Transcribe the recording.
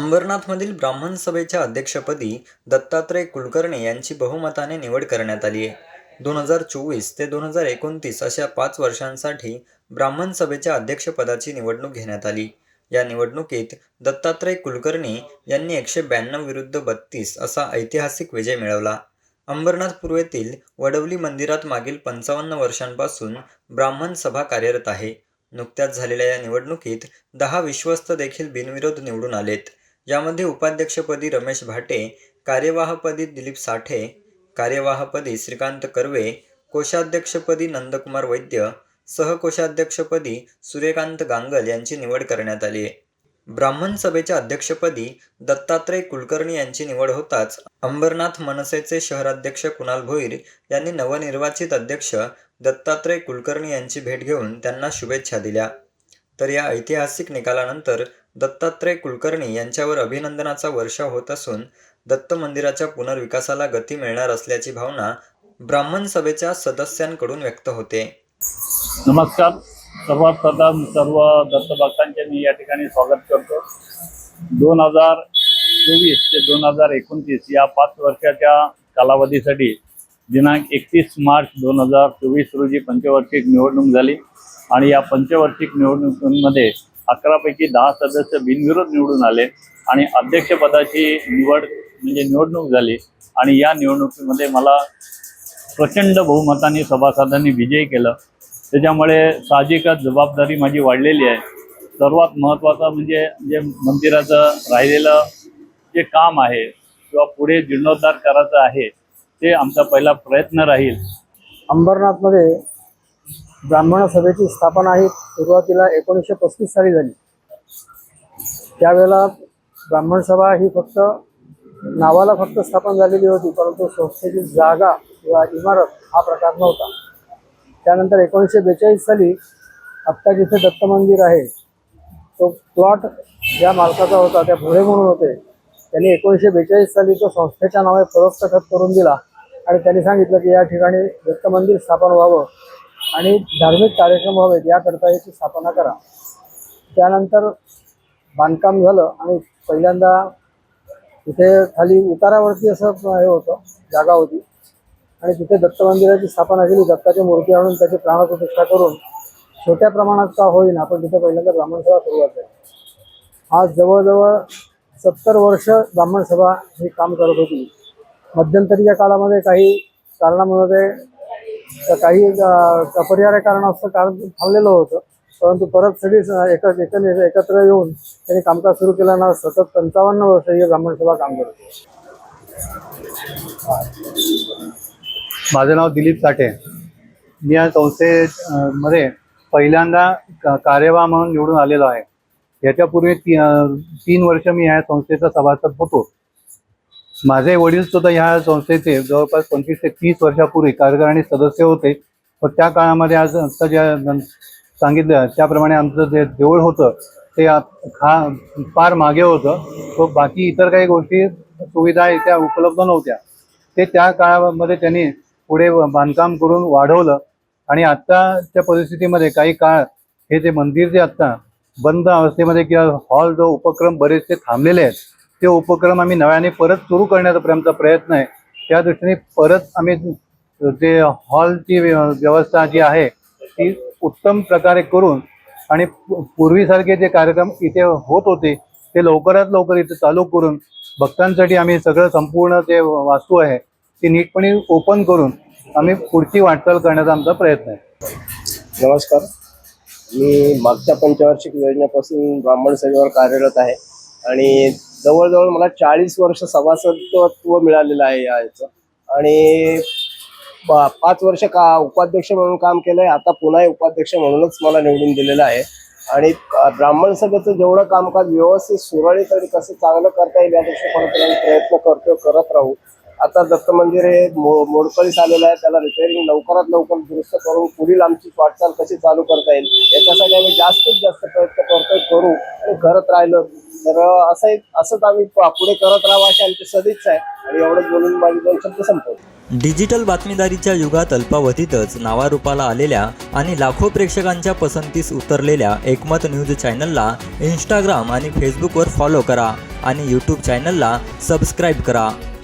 अंबरनाथमधील ब्राह्मण सभेच्या अध्यक्षपदी दत्तात्रय कुलकर्णी यांची बहुमताने निवड करण्यात आली आहे. दोन हजार चोवीस ते दोन हजार एकोणतीस अशा पाच वर्षांसाठी ब्राह्मण सभेच्या अध्यक्षपदाची निवडणूक घेण्यात आली. या निवडणुकीत दत्तात्रय कुलकर्णी यांनी एकशे ब्याण्णव विरुद्ध बत्तीस असा ऐतिहासिक विजय मिळवला. अंबरनाथ पूर्वेतील वडवली मंदिरात मागील पंचावन्न वर्षांपासून ब्राह्मण सभा कार्यरत आहे. नुकत्याच झालेल्या या निवडणुकीत दहा विश्वस्त देखील बिनविरोध निवडून आलेत. यामध्ये उपाध्यक्षपदी रमेश भाटे कार्यवाहपदी दिलीप साठे कार्यवाहपदी श्रीकांत कर्वे कोषाध्यक्षपदी नंदकुमार वैद्य सहकोषाध्यक्षपदी सूर्यकांत गांगल यांची निवड करण्यात आली आहे. ब्राह्मण सभेच्या अध्यक्षपदी दत्तात्रय कुलकर्णी यांची निवड होताच अंबरनाथ मनसेचे शहराध्यक्ष कुणाल भोईर यांनी नवनिर्वाचित अध्यक्ष दत्तात्रय कुलकर्णी यांची भेट घेऊन त्यांना शुभेच्छा दिल्या. तर या ऐतिहासिक निकालानंतर दत्तात्रय कुलकर्णी यांच्यावर अभिनंदनाचा वर्षाव होत असून दत्त मंदिराच्या पुनर्विकासाला गती मिळणार असल्याची भावना ब्राह्मण सभेच्या सदस्यांकडून व्यक्त होते. नमस्कार. सर्वात प्रथम सर्व दत्तभक्तांचे मी या ठिकाणी स्वागत करतो. दोन हजार चोवीस ते दोन हजार एकोणतीस या पाच वर्षाच्या कालावधीसाठी दिनांक एकतीस मार्च दोन हजार चोवीस रोजी पंचवार्षिक निवडणूक झाली. आणि या पंचवार्षिक निवडणुकीमध्ये अकरापैकी दहा सदस्य बिनविरोध निवडून आले. आणि अध्यक्षपदाची निवड म्हणजे निवडणूक झाली. आणि या निवडणुकीमध्ये मला प्रचंड बहुमताने सभासदांनी विजय केलं. त्याच्यामुळे साहजिकच जबाबदारी माझी वाढलेली आहे. सर्वात महत्त्वाचं म्हणजे जे मंदिराचं राहिलेलं जे काम आहे किंवा पुढे जीर्णोद्धार करायचं आहे ते आमचा पहिला प्रयत्न राहील. अंबरनाथमध्ये ब्राह्मण सभेची स्थापना ही सुरुवातीला एकोणीसशे पस्तीस साली झाली. त्यावेळेला ब्राह्मण सभा ही फक्त नावाला फक्त स्थापन झालेली होती परंतु संस्थेची जागा किंवा इमारत हा प्रकार नव्हता. त्यानंतर एकोणीसशे बेचाळीस साली आत्ता जिथे दत्त मंदिर आहे तो प्लॉट ज्या मालकाचा होता त्या भोळे म्हणून होते त्यांनी एकोणीसशे बेचाळीस साली तो संस्थेच्या नावे फरोक्त खत करून दिला. आणि त्यांनी सांगितलं की या ठिकाणी दत्त मंदिर स्थापन व्हावं आणि धार्मिक कार्यक्रम व्हावेत याकरता याची स्थापना करा. त्यानंतर बांधकाम झालं आणि पहिल्यांदा तिथे खाली उतारावरती असं हे होतं जागा होती. आणि तिथे दत्त मंदिराची स्थापना केली दत्ताची मूर्ती आणून त्याची प्राणप्रतिष्ठा करून छोट्या प्रमाणात का होईना आपण तिथे पहिल्यांदा ब्राह्मण सभा सुरुवात झाली. आज जवळजवळ सत्तर वर्ष ब्राह्मण सभा ही काम करत होती. मध्यंतरीच्या काळामध्ये काही कारणामुळे ते काही अपरिहार्य कारण असं कारण थांबलेलं होतं. परंतु परत सगळी एक एकत्र येऊन त्यांनी कामकाज सुरू केल्यानं सतत पंचावन्न वर्ष ही ब्राह्मण सभा काम करते माझं नाव दिलीप साठे. मी या संस्थे मध्ये पहिल्यांदा का- कार्यवाह म्हणून निवडून आलेलो आहे. याच्यापूर्वी ती तीन वर्ष मी या संस्थेचा सभासद होतो. माझे वडील सुद्धा ह्या संस्थेचे जवळपास पंचवीस ते तीस वर्षापूर्वी कार्यकारिणी सदस्य होते. व त्या काळामध्ये आज आता ज्या सांगितलं त्याप्रमाणे आमचं जे देऊळ होतं ते खा फार मागे होतं. तो बाकी इतर काही गोष्टी सुविधा त्या उपलब्ध नव्हत्या. ते त्या काळामध्ये त्यांनी पुढे बांधकाम करून वाढवलं. आणि आत्ताच्या परिस्थितीमध्ये काही काळ हे जे मंदिर जे आत्ता बंद अवस्थेमध्ये किंवा हॉल जो उपक्रम बरेचसे थांबलेले आहेत ते उपक्रम आम्ही नव्याने परत सुरू करण्याचा आमचा प्रयत्न आहे. त्या दृष्टीने परत आम्ही जे हॉलची व्य- व्यवस्था जी आहे ती उत्तम प्रकारे करून आणि पूर्वीसारखे जे कार्यक्रम इथे होत होते ते लवकरात लवकर इथे चालू करून भक्तांसाठी आम्ही सगळं संपूर्ण जे वास्तू आहे ती नीटपणे ओपन करून आम्ही पुढची वाटचाल करण्याचा आमचा प्रयत्न आहे. नमस्कार. मी मागच्या पंचवार्षिक योजनेपासून ब्राह्मण सेवेवर कार्यरत आहे आणि जवळजवळ मला चाळीस वर्ष सभासदत्व मिळालेलं आहे या याचं. आणि पाच वर्ष का उपाध्यक्ष म्हणून काम केलंय आता पुन्हा उपाध्यक्ष म्हणूनच मला निवडून दिलेलं आहे. आणि ब्राह्मण सभेचं जेवढं कामकाज व्यवस्थित सुरळीत आणि कसं चांगलं करता येईल या दृष्टिकोनातून प्रयत्न करतो करत राहू. आता दत्त मंदिर हे मो- मोडकळीस आलेलं आहे त्याला रिपेअरिंग लवकरात लवकर दुरुस्त करून पुढील आमची वाटचाल कशी चालू करता येईल याच्यासाठी आम्ही जास्तीत जास्त प्रयत्न करतोय करू आणि करत राहिलो. तर असं एक असंच आम्ही पुढे करत राहावं अशी आमची सदिच्छा आहे आणि एवढंच बोलून माझी दोन शब्द संपवतो. डिजिटल बातमीदारीच्या युगात अल्पावधीतच नावारूपाला आलेल्या आणि लाखो प्रेक्षकांच्या पसंतीस उतरलेल्या एकमत न्यूज चॅनलला इंस्टाग्राम आणि फेसबुकवर फॉलो करा आणि यूट्यूब चॅनलला सबस्क्राईब करा.